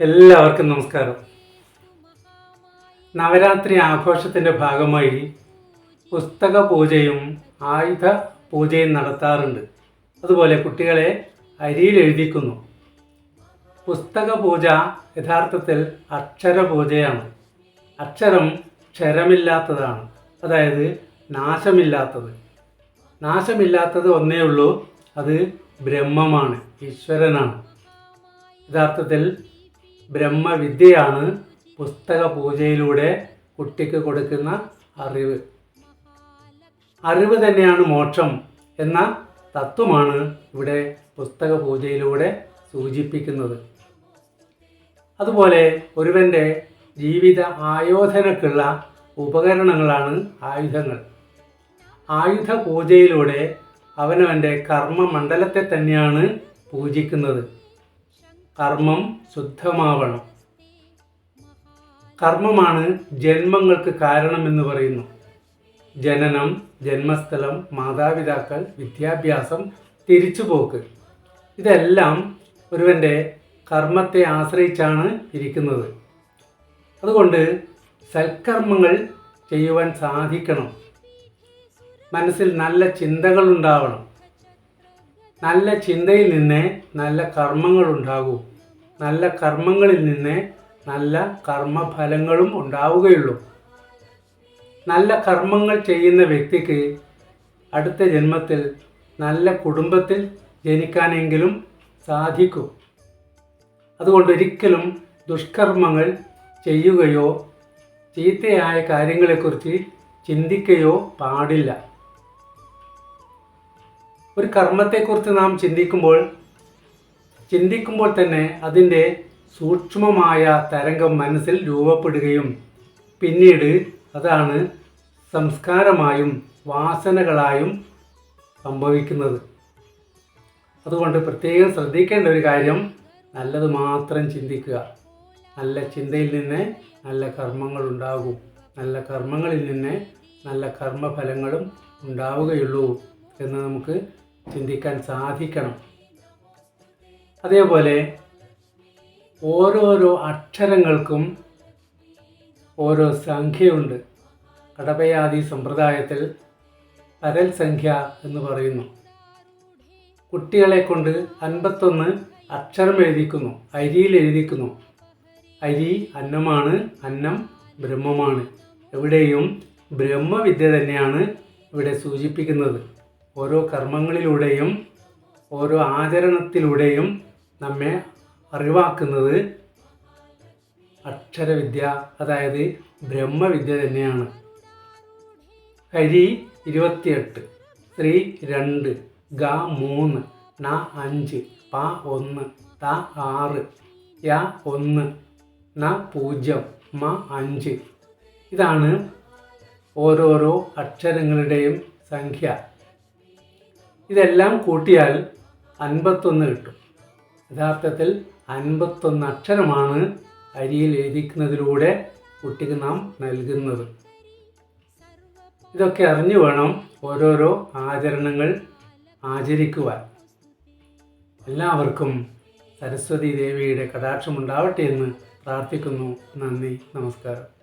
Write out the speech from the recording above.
എല്ലാവർക്കും നമസ്കാരം. നവരാത്രി ആഘോഷത്തിന്റെ ഭാഗമായി പുസ്തക പൂജയും ആയുധ പൂജയും നടത്താറുണ്ട്. അതുപോലെ കുട്ടികളെ അരിയിൽ എഴുതിക്കുന്നു. പുസ്തക പൂജ യഥാർത്ഥത്തിൽ അക്ഷര പൂജയാണ്. അക്ഷരം ക്ഷരമില്ലാത്തതാണ്. അതായത് നാശമില്ലാത്തത്. നാശമില്ലാത്തത് ഒന്നേ ഉള്ളൂ. അത് ബ്രഹ്മമാണ് ഈശ്വരനാണ്. യഥാർത്ഥത്തിൽ ബ്രഹ്മവിദ്യയാണ് പുസ്തക പൂജയിലൂടെ കുട്ടിക്ക് കൊടുക്കുന്ന അറിവ്. അറിവ് തന്നെയാണ് മോക്ഷം എന്ന തത്വമാണ് ഇവിടെ പുസ്തക പൂജയിലൂടെ സൂചിപ്പിക്കുന്നത്. അതുപോലെ ഒരുവന്റെ ജീവിത ആയോധനക്കുള്ള ഉപകരണങ്ങളാണ് ആയുധങ്ങൾ. ആയുധ പൂജയിലൂടെ അവനവന്റെ കർമ്മമണ്ഡലത്തെ തന്നെയാണ് പൂജിക്കുന്നത്. കർമ്മം ശുദ്ധമാവണം. കർമ്മമാണ് ജന്മങ്ങൾക്ക് കാരണമെന്ന് പറയുന്നു. ജനനം ജന്മസ്ഥലം മാതാപിതാക്കൾ വിദ്യാഭ്യാസം തിരിച്ചുപോക്ക്. ഇതെല്ലാം ഒരുവന്റെ കർമ്മത്തെ ആശ്രയിച്ചാണ് ഇരിക്കുന്നത്. അതുകൊണ്ട് സൽക്കർമ്മങ്ങൾ ചെയ്യുവാൻ സാധിക്കണം. മനസ്സിൽ നല്ല ചിന്തകൾ ഉണ്ടാവണം നല്ല ചിന്തയിൽ നിന്ന് നല്ല കർമ്മങ്ങൾ ഉണ്ടാകൂ നല്ല കർമ്മങ്ങളിൽ നിന്ന് നല്ല കർമ്മഫലങ്ങളും ഉണ്ടാവുകയുള്ളൂ. നല്ല കർമ്മങ്ങൾ ചെയ്യുന്ന വ്യക്തിക്ക് അടുത്ത ജന്മത്തിൽ നല്ല കുടുംബത്തിൽ ജനിക്കാനെങ്കിലും സാധിക്കും. അതുകൊണ്ട് ഒരിക്കലും ദുഷ്കർമ്മങ്ങൾ ചെയ്യുകയോ ചീത്തയായ കാര്യങ്ങളെക്കുറിച്ച് ചിന്തിക്കുകയോ പാടില്ല. ഒരു കർമ്മത്തെക്കുറിച്ച് നാം ചിന്തിക്കുമ്പോൾ ചിന്തിക്കുമ്പോൾ തന്നെ അതിന്റെ സൂക്ഷ്മമായ തരംഗം മനസ്സിൽ രൂപപ്പെടുകയും പിന്നീട് അതാണ് സംസ്കാരമായും വാസനകളായും സംഭവിക്കുന്നത്. അതുകൊണ്ട് പ്രത്യേകം ശ്രദ്ധിക്കേണ്ട ഒരു കാര്യം നല്ലത് മാത്രം ചിന്തിക്കുക. നല്ല ചിന്തയിൽ നിന്ന് നല്ല കർമ്മങ്ങൾ ഉണ്ടാകും. നല്ല കർമ്മങ്ങളിൽ നിന്ന് നല്ല കർമ്മഫലങ്ങളും ഉണ്ടാവുകയുള്ളൂ എന്ന് നമുക്ക് ചിന്തിക്കാൻ സാധിക്കണം. അതേപോലെ ഓരോരോ അക്ഷരങ്ങൾക്കും ഓരോ സംഖ്യയുണ്ട്. കടപയാദി സമ്പ്രദായത്തിൽ പരൽ സംഖ്യ എന്ന് പറയുന്നു. കുട്ടികളെ കൊണ്ട് അൻപത്തൊന്ന് അക്ഷരം എഴുതിക്കുന്നു. അരിയിൽ എഴുതിക്കുന്നു. അരി അന്നമാണ് അന്നം ബ്രഹ്മമാണ്. എവിടെയും ബ്രഹ്മവിദ്യ തന്നെയാണ് ഇവിടെ സൂചിപ്പിക്കുന്നത്. ഓരോ കർമ്മങ്ങളിലൂടെയും ഓരോ ആചരണത്തിലൂടെയും നമ്മെ അറിവാക്കുന്നത് അക്ഷരവിദ്യ അതായത് ബ്രഹ്മവിദ്യ തന്നെയാണ്. ഹരി ഇരുപത്തിയെട്ട് ശ്രീ രണ്ട് ഗ മൂന്ന് ന അഞ്ച് പ ഒന്ന് ത ആറ് യ ഒന്ന് ന പൂജ്യം മ അഞ്ച്. ഇതാണ് ഓരോരോ അക്ഷരങ്ങളുടെയും സംഖ്യ. ഇതെല്ലാം കൂട്ടിയാൽ അൻപത്തൊന്ന് കിട്ടും. യഥാർത്ഥത്തിൽ അൻപത്തൊന്ന് അക്ഷരമാണ് അരിയിൽ എഴുതിക്കുന്നതിലൂടെ കുട്ടിക്ക് നാം നൽകുന്നത്. ഇതൊക്കെ അറിഞ്ഞു വേണം ഓരോരോ ആചരണങ്ങൾ ആചരിക്കുവാൻ. എല്ലാവർക്കും സരസ്വതി ദേവിയുടെ കടാക്ഷമുണ്ടാവട്ടെ എന്ന് പ്രാർത്ഥിക്കുന്നു. നന്ദി നമസ്കാരം.